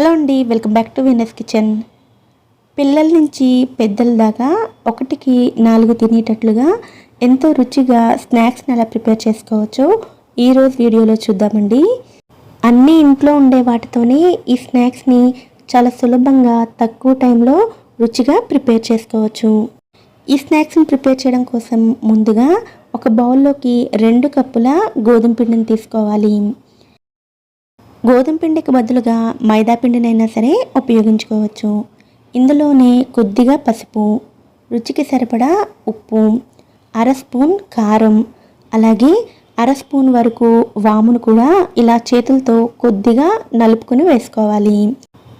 Hello అండి welcome back to Venus kitchen. పిల్లల నుంచి పెద్దల దాకా ఒకటికి నాలుగు తినేటట్లుగా ఎంతో రుచిగా స్నాక్స్ని ఎలా ప్రిపేర్ చేసుకోవచ్చో ఈరోజు వీడియోలో చూద్దామండి. అన్నీ ఇంట్లో ఉండే వాటితోనే ఈ స్నాక్స్ని చాలా సులభంగా తక్కువ టైంలో రుచిగా ప్రిపేర్ చేసుకోవచ్చు. ఈ స్నాక్స్ని ప్రిపేర్ చేయడం కోసం ముందుగా ఒక బౌల్లోకి రెండు కప్పుల గోధుమ పిండిని తీసుకోవాలి. గోధుమ పిండికి బదులుగా మైదా పిండినైనా సరే ఉపయోగించుకోవచ్చు. ఇందులోనే కొద్దిగా పసుపు రుచికి సరిపడా ఉప్పు అర స్పూన్ కారం అలాగే అర స్పూన్ వరకు వామును కూడా ఇలా చేతులతో కొద్దిగా నలుపుకొని వేసుకోవాలి.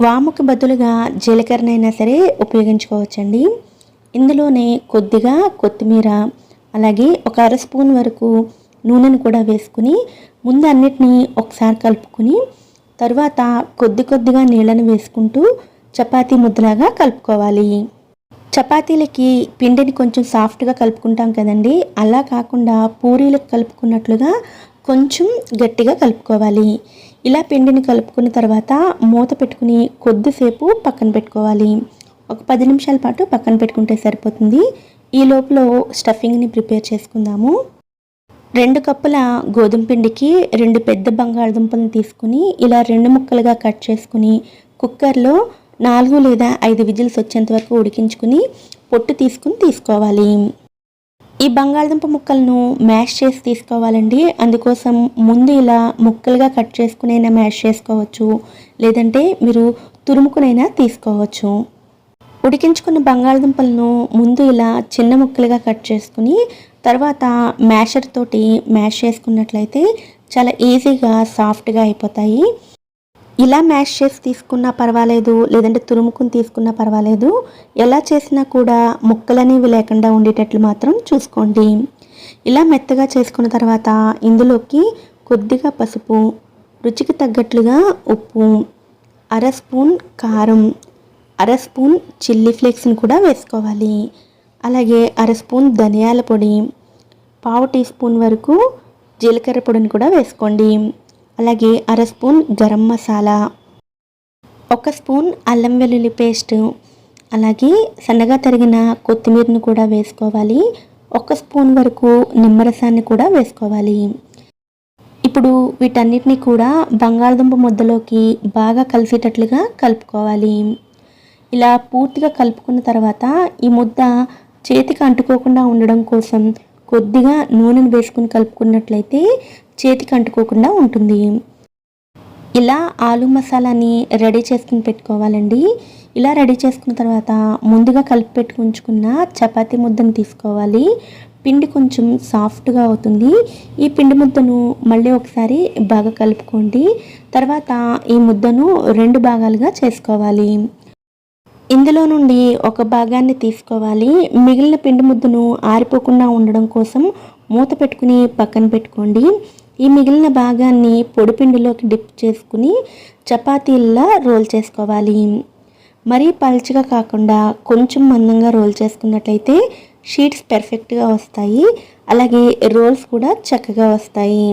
వాముకి బదులుగా జీలకర్రనైనా సరే ఉపయోగించుకోవచ్చండి. ఇందులోనే కొద్దిగా కొత్తిమీర అలాగే ఒక అర స్పూన్ వరకు నూనెను కూడా వేసుకుని ముందు అన్నిటినీ ఒకసారి కలుపుకుని తర్వాత కొద్ది కొద్దిగా నీళ్ళను వేసుకుంటూ చపాతీ ముద్దలాగా కలుపుకోవాలి. చపాతీలకి పిండిని కొంచెం సాఫ్ట్గా కలుపుకుంటాం కదండి అలా కాకుండా పూరీలకు కలుపుకున్నట్లుగా కొంచెం గట్టిగా కలుపుకోవాలి. ఇలా పిండిని కలుపుకున్న తర్వాత మూత పెట్టుకుని కొద్దిసేపు పక్కన పెట్టుకోవాలి. ఒక పది నిమిషాల పాటు పక్కన పెట్టుకుంటే సరిపోతుంది. ఈ లోపల స్టఫింగ్ని ప్రిపేర్ చేసుకుందాము. రెండు కప్పుల గోధుమ పిండికి రెండు పెద్ద బంగాళదుంపలను తీసుకుని ఇలా రెండు ముక్కలుగా కట్ చేసుకుని కుక్కర్లో నాలుగు లేదా ఐదు విజిల్స్ వచ్చేంత వరకు ఉడికించుకుని పొట్టు తీసుకుని తీసుకోవాలి. ఈ బంగాళదుంప ముక్కలను మ్యాష్ చేసి తీసుకోవాలండి. అందుకోసం ముందు ఇలా ముక్కలుగా కట్ చేసుకునైనా మ్యాష్ చేసుకోవచ్చు. లేదంటే మీరు తురుముకునైనా తీసుకోవచ్చు. ఉడికించుకున్న బంగాళదుంపలను ముందు ఇలా చిన్న ముక్కలుగా కట్ చేసుకుని తర్వాత మ్యాషర్ తోటి మ్యాష్ చేసుకున్నట్లయితే చాలా ఈజీగా సాఫ్ట్గా అయిపోతాయి. ఇలా మ్యాష్ చేసి తీసుకున్నా పర్వాలేదు లేదంటే తురుముకుని తీసుకున్నా పర్వాలేదు. ఎలా చేసినా కూడా ముక్కలనేవి లేకుండా ఉండేటట్లు మాత్రం చూసుకోండి. ఇలా మెత్తగా చేసుకున్న తర్వాత ఇందులోకి కొద్దిగా పసుపు రుచికి తగ్గట్లుగా ఉప్పు అర స్పూన్ కారం అర స్పూన్ చిల్లీ ఫ్లేక్స్ని కూడా వేసుకోవాలి. అలాగే అర స్పూన్ ధనియాల పొడి పావు టీ స్పూన్ వరకు జీలకర్ర పొడిని కూడా వేసుకోండి. అలాగే అర స్పూన్ గరం మసాలా ఒక స్పూన్ అల్లం వెల్లుల్లి పేస్ట్ అలాగే సన్నగా తరిగిన కొత్తిమీరను కూడా వేసుకోవాలి. ఒక స్పూన్ వరకు నిమ్మరసాన్ని కూడా వేసుకోవాలి. ఇప్పుడు వీటన్నిటిని కూడా బంగాళదుంప ముద్దలోకి బాగా కలిసేటట్లుగా కలుపుకోవాలి. ఇలా పూర్తిగా కలుపుకున్న తర్వాత ఈ ముద్ద చేతికి అంటుకోకుండా ఉండడం కోసం కొద్దిగా నూనెను వేసుకుని కలుపుకున్నట్లయితే చేతికి అంటుకోకుండా ఉంటుంది. ఇలా ఆలు మసాలాని రెడీ చేసుకుని పెట్టుకోవాలండి. ఇలా రెడీ చేసుకున్న తర్వాత ముందుగా కలిపి పెట్టుకుంచుకున్న చపాతి ముద్దను తీసుకోవాలి. పిండి కొంచెం సాఫ్ట్గా అవుతుంది. ఈ పిండి ముద్దను మళ్ళీ ఒకసారి బాగా కలుపుకోండి. తర్వాత ఈ ముద్దను రెండు భాగాలుగా చేసుకోవాలి. ఇందులో నుండి ఒక భాగాన్ని తీసుకోవాలి. మిగిలిన పిండి ముద్దను ఆరిపోకుండా ఉండడం కోసం మూత పెట్టుకుని పక్కన పెట్టుకోండి. ఈ మిగిలిన భాగాన్ని పొడి పిండిలోకి డిప్ చేసుకుని చపాతీల్లా రోల్ చేసుకోవాలి. మరీ పల్చగా కాకుండా కొంచెం మందంగా రోల్ చేసుకున్నట్లయితే షీట్స్ పెర్ఫెక్ట్గా వస్తాయి. అలాగే రోల్స్ కూడా చక్కగా వస్తాయి.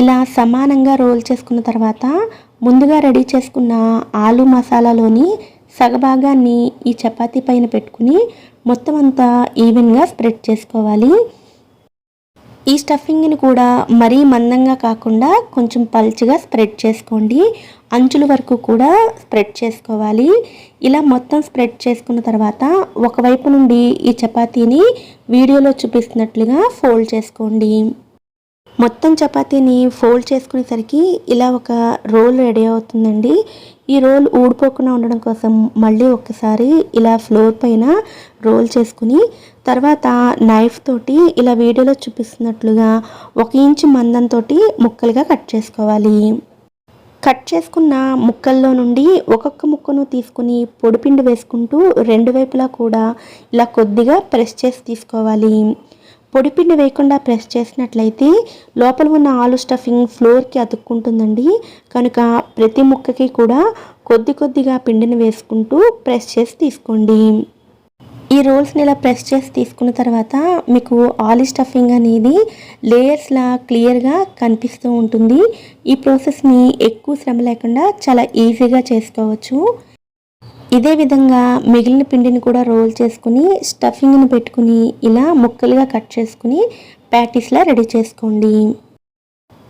ఇలా సమానంగా రోల్ చేసుకున్న తర్వాత ముందుగా రెడీ చేసుకున్న ఆలు మసాలాలోని సగభాగాన్ని ఈ చపాతీ పైన పెట్టుకుని మొత్తం అంతా ఈవెన్గా స్ప్రెడ్ చేసుకోవాలి. ఈ స్టఫింగ్ని కూడా మరీ మందంగా కాకుండా కొంచెం పల్చగా స్ప్రెడ్ చేసుకోండి. అంచుల వరకు కూడా స్ప్రెడ్ చేసుకోవాలి. ఇలా మొత్తం స్ప్రెడ్ చేసుకున్న తర్వాత ఒకవైపు నుండి ఈ చపాతీని వీడియోలో చూపిస్తున్నట్లుగా ఫోల్డ్ చేసుకోండి. మొత్తం చపాతీని ఫోల్డ్ చేసుకునేసరికి ఇలా ఒక రోల్ రెడీ అవుతుందండి. ఈ రోల్ ఊడిపోకుండా ఉండడం కోసం మళ్ళీ ఒకసారి ఇలా ఫ్లోర్ పైన రోల్ చేసుకుని తర్వాత నైఫ్ తోటి ఇలా వీడియోలో చూపిస్తున్నట్లుగా ఒక ఇంచు మందంతో ముక్కలుగా కట్ చేసుకోవాలి. కట్ చేసుకున్న ముక్కల్లో నుండి ఒక్కొక్క ముక్కను తీసుకుని పొడిపిండి వేసుకుంటూ రెండు వైపులా కూడా ఇలా కొద్దిగా ప్రెస్ చేసి తీసుకోవాలి. పొడిపిండి వేయకుండా ప్రెస్ చేసినట్లయితే లోపల ఉన్న ఆలు స్టఫింగ్ ఫ్లోర్కి అతుక్కుంటుందండి. కనుక ప్రతి ముక్కకి కూడా కొద్ది కొద్దిగా పిండిని వేసుకుంటూ ప్రెస్ చేసి తీసుకోండి. ఈ రోల్స్ని ఇలా ప్రెస్ చేసి తీసుకున్న తర్వాత మీకు ఆలీ స్టఫింగ్ అనేది లేయర్స్లా క్లియర్గా కనిపిస్తూ ఉంటుంది. ఈ ప్రాసెస్ని ఎక్కువ శ్రమ లేకుండా చాలా ఈజీగా చేసుకోవచ్చు. ఇదే విధంగా మిగిలిన పిండిని కూడా రోల్ చేసుకుని స్టఫింగ్ని పెట్టుకుని ఇలా ముక్కలుగా కట్ చేసుకుని ప్యాటీస్లా రెడీ చేసుకోండి.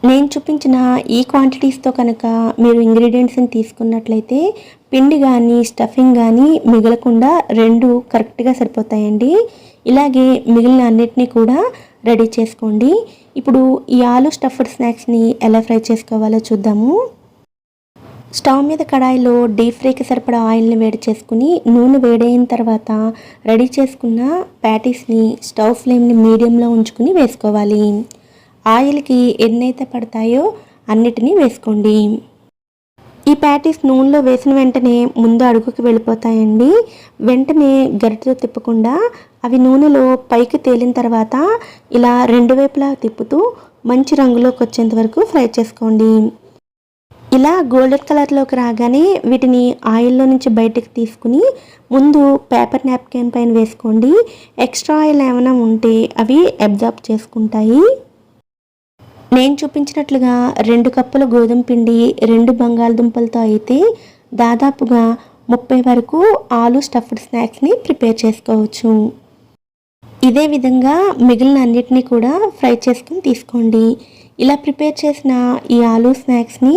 నేను చూపించిన ఈ క్వాంటిటీస్తో కనుక మీరు ఇంగ్రీడియంట్స్ని తీసుకున్నట్లయితే పిండి కానీ స్టఫింగ్ కానీ మిగలకుండా రెండు కరెక్ట్గా సరిపోతాయండి. ఇలాగే మిగిలిన అన్నిటినీ కూడా రెడీ చేసుకోండి. ఇప్పుడు ఈ ఆలు స్టఫ్డ్ స్నాక్స్ని ఎలా ఫ్రై చేసుకోవాలో చూద్దాము. స్టవ్ మీద కడాయిలో డీప్ ఫ్రైకి సరిపడా ఆయిల్ని వేడి చేసుకుని నూనె వేడైన తర్వాత రెడీ చేసుకున్న ప్యాటీస్ని స్టవ్ ఫ్లేమ్ని మీడియంలో ఉంచుకుని వేసుకోవాలి. ఆయిల్కి ఎన్నైతే పడతాయో అన్నిటినీ వేసుకోండి. ఈ ప్యాటీస్ నూనెలో వేసిన వెంటనే ముందు అడుగుకి వెళ్ళిపోతాయండి. వెంటనే గరిటతో తిప్పకుండా అవి నూనెలో పైకి తేలిన తర్వాత ఇలా రెండు వైపులా తిప్పుతూ మంచి రంగులోకి వచ్చేంత వరకు ఫ్రై చేసుకోండి. ఇలా గోల్డెన్ కలర్లోకి రాగానే వీటిని ఆయిల్లో నుంచి బయటకు తీసుకుని ముందు పేపర్ నాప్కిన్ పైన వేసుకోండి. ఎక్స్ట్రా ఆయిల్ ఏమైనా ఉంటే అవి అబ్జార్బ్ చేసుకుంటాయి. నేను చూపించినట్లుగా రెండు కప్పుల గోధుమ పిండి రెండు బంగాళదుంపలతో అయితే దాదాపుగా ముప్పై వరకు ఆలు స్టఫ్డ్ స్నాక్స్ని ప్రిపేర్ చేసుకోవచ్చు. ఇదే విధంగా మిగిలిన అన్నిటినీ కూడా ఫ్రై చేసుకుని తీసుకోండి. ఇలా ప్రిపేర్ చేసిన ఈ ఆలు స్నాక్స్ని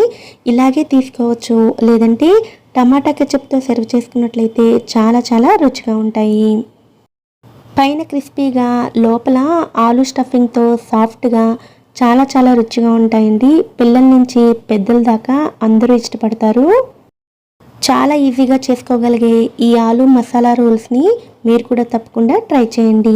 ఇలాగే తీసుకోవచ్చు. లేదంటే టమాటా కెచప్తో సర్వ్ చేసుకున్నట్లయితే చాలా చాలా రుచిగా ఉంటాయి. పైన క్రిస్పీగా లోపల ఆలు స్టఫింగ్తో సాఫ్ట్గా చాలా చాలా రుచిగా ఉంటాయండి. పిల్లల నుంచి పెద్దల దాకా అందరూ ఇష్టపడతారు. చాలా ఈజీగా చేసుకోగలిగే ఈ ఆలు మసాలా రోల్స్ని మీరు కూడా తప్పకుండా ట్రై చేయండి.